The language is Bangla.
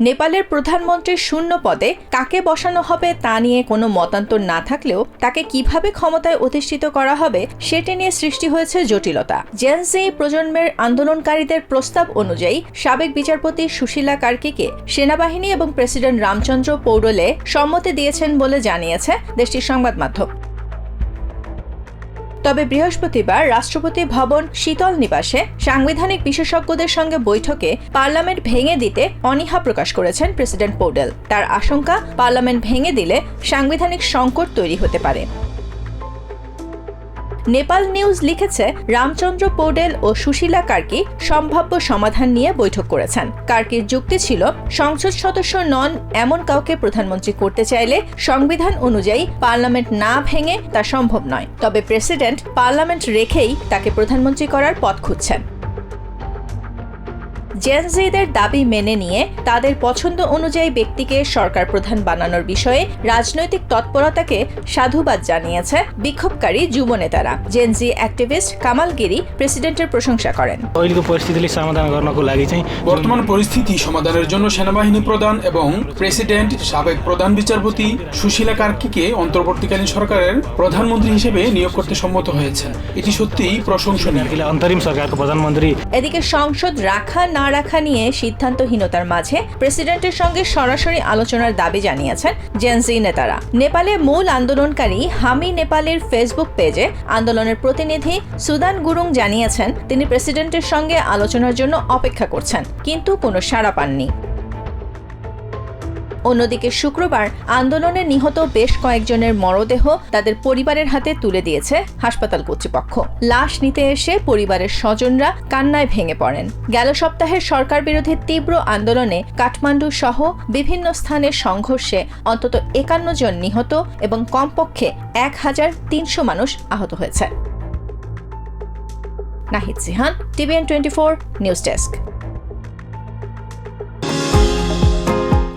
নেপালের প্রধানমন্ত্রীর শূন্য পদে কাকে বসানো হবে তা নিয়ে কোনো মতান্তর না থাকলেও তাকে কীভাবে ক্ষমতায় অধিষ্ঠিত করা হবে সেটি নিয়ে সৃষ্টি হয়েছে জটিলতা। জেনজি প্রজন্মের আন্দোলনকারীদের প্রস্তাব অনুযায়ী সাবেক বিচারপতি সুশীলা কার্কিকে সেনাবাহিনী এবং প্রেসিডেন্ট রামচন্দ্র পৌরলে সম্মতি দিয়েছেন বলে জানিয়েছে দেশটির সংবাদ মাধ্যম তবে বৃহস্পতিবার রাষ্ট্রপতি ভবন শীতল নিবাসে সাংবিধানিক বিশেষজ্ঞদের সঙ্গে বৈঠকে পার্লামেন্ট ভেঙে দিতে অনীহা প্রকাশ করেছেন প্রেসিডেন্ট পোডেল। তার আশঙ্কা, পার্লামেন্ট ভেঙে দিলে সাংবিধানিক সংকট তৈরি হতে পারে। নেপাল নিউজ লিখেছে, রামচন্দ্র পৌডেল ও সুশীলা কার্কি সম্ভাব্য সমাধান নিয়ে বৈঠক করেছেন। কার্কির যুক্তি ছিল, সংসদ সদস্য নন এমন কাউকে প্রধানমন্ত্রী করতে চাইলে সংবিধান অনুযায়ী পার্লামেন্ট না ভেঙে তা সম্ভব নয়। তবে প্রেসিডেন্ট পার্লামেন্ট রেখেই তাকে প্রধানমন্ত্রী করার পথ খুঁজছেন। জেনজিদের দাবি মেনে নিয়ে তাদের পছন্দ অনুযায়ী ব্যক্তিকে সরকার প্রধান বানানোর বিষয়ে রাজনৈতিক তৎপরতাকে সাধুবাদ জানিয়েছে বিক্ষোভকারী যুব নেতারা জেনজি অ্যাক্টিভিস্ট কামালগিরি প্রেসিডেন্টের প্রশংসা করেন अहिलेको परिस्थितिले समाधान गर्नको लागि चाहिँ বর্তমান পরিস্থিতি সমাধানের জন্য সেনাবাহিনী প্রধান এবং প্রেসিডেন্ট সাবেক প্রধান বিচারপতি সুশীলা কার্কিকে অন্তর্বর্তীকালীন সরকারের প্রধানমন্ত্রী হিসেবে নিয়োগ করতে সম্মত হয়েছে এটি সত্যিই প্রশংসনীয় कार्कीलाई अन्तरिम सरकारको प्रधानमन्त्री এদিকে সংসদ রাখা না রাখা নিয়ে সিদ্ধান্তহীনতার মাঝে প্রেসিডেন্টের সঙ্গে সরাসরি আলোচনার দাবি জানিয়েছেন জেনজি নেতারা। নেপালে মূল আন্দোলনকারী হামি নেপালের ফেসবুক পেজে আন্দোলনের প্রতিনিধি সুদান গুরুং জানিয়েছেন, তিনি প্রেসিডেন্টের সঙ্গে আলোচনার জন্য অপেক্ষা করছেন, কিন্তু কোনো সাড়া পাননি। অন্যদিকে শুক্রবার আন্দোলনে নিহত বেশ কয়েকজনের মরদেহ তাদের পরিবারের হাতে তুলে দিয়েছে হাসপাতাল কর্তৃপক্ষ। লাশ নিতে এসে পরিবারের স্বজনরা কান্নায় ভেঙে পড়েন। গেল সপ্তাহের সরকার বিরোধী তীব্র আন্দোলনে কাঠমান্ডু সহ বিভিন্ন স্থানে সংঘর্ষে অন্তত একান্ন জন নিহত এবং কমপক্ষে এক হাজার তিনশো মানুষ আহত হয়েছে। Nahid Sihan, TVN twenty four news desk.